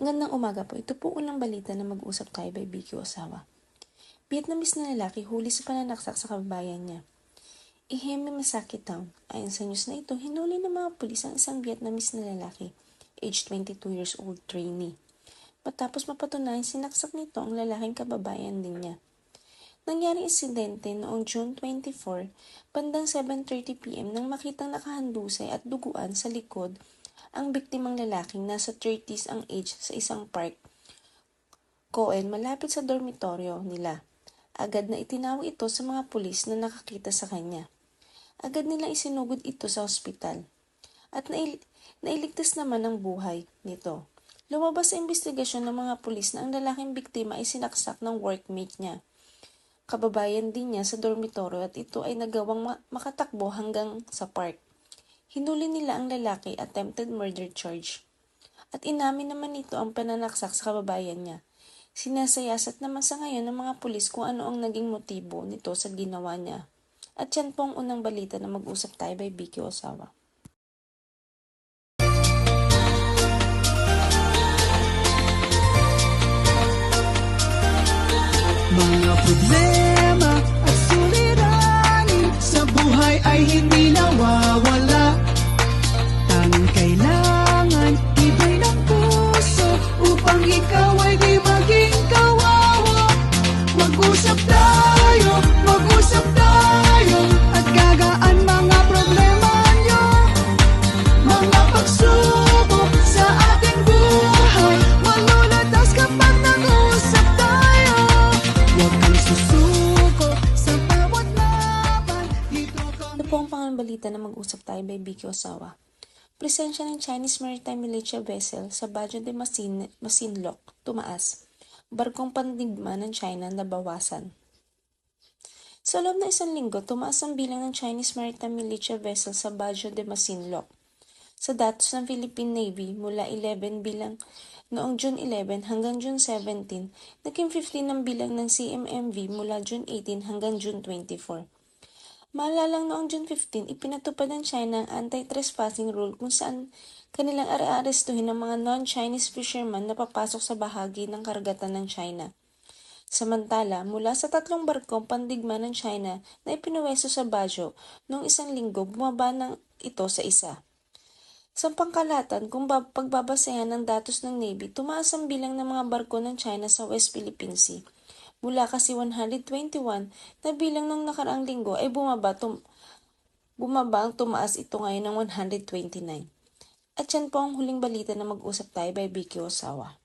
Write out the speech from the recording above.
Magandang umaga po. Ito po unang balita na mag-usap tayo by Vicky Osawa. Vietnamese na lalaki huli sa pananaksak sa kababayan niya. Iheme Masaki Town. Ayon sa news na ito, hinuli ng mga pulis ang isang Vietnamese na lalaki, aged 22 years old trainee. Matapos mapatunayan sinaksak nito ang lalaking kababayan din niya. Nangyaring insidente noong June 24, bandang 7.30pm nang makitang nakahandusay at duguan sa likod ang biktimang lalaking nasa 30s ang age sa isang park. Cohen malapit sa dormitoryo nila. Agad na itinawag ito sa mga pulis na nakakita sa kanya. Agad nilang isinugod ito sa ospital. At nail- nailigtas naman ang buhay nito. Lumabas sa investigasyon ng mga pulis na ang lalaking biktima ay sinaksak ng workmate niya. Kababayan din niya sa dormitoryo at ito ay nagawang ma- makatakbo hanggang sa park. Hinuli nila ang lalaki attempted murder charge. At inamin naman nito ang pananaksak sa kababayan niya. Sinasayasat naman sa ngayon ng mga pulis kung ano ang naging motibo nito sa ginawa niya. At yan po ang unang balita na mag-usap tayo by Vicky Osawa. Mga problema ang pangalang balita na mag-usap tayo by Vicky Osawa. Presensya ng Chinese Maritime Militia vessel sa Bajo de Masin Masinloc, tumaas. Barkong pandigma ng China nabawasan. Sa loob ng isang linggo, tumaas ang bilang ng Chinese Maritime Militia vessel sa Bajo de Masinloc. Sa datos ng Philippine Navy mula 11 bilang noong June 11 hanggang June 17, naging 15 ang bilang ng CMMV mula June 18 hanggang June 24. Maalalang noong June 15, ipinatupad ng China ang anti-trespassing rule kung saan kanilang arestuhin ng mga non-Chinese fishermen na papasok sa bahagi ng karagatan ng China. Samantala, mula sa tatlong barkong pandigma ng China na ipinuwesto sa Bajo noong isang linggo, bumaba ng ito sa isa. Sa pangkalatan, kung bab- pagbabasehan ng datos ng Navy, tumaas ang bilang ng mga barko ng China sa West Philippine Sea. Mula kasi 121 na bilang ng nakaraang linggo ay bumaba, tum- bumaba ang tumaas ito ngayon ng 129. At yan po ang huling balita na mag-usap tayo by Vicky Osawa.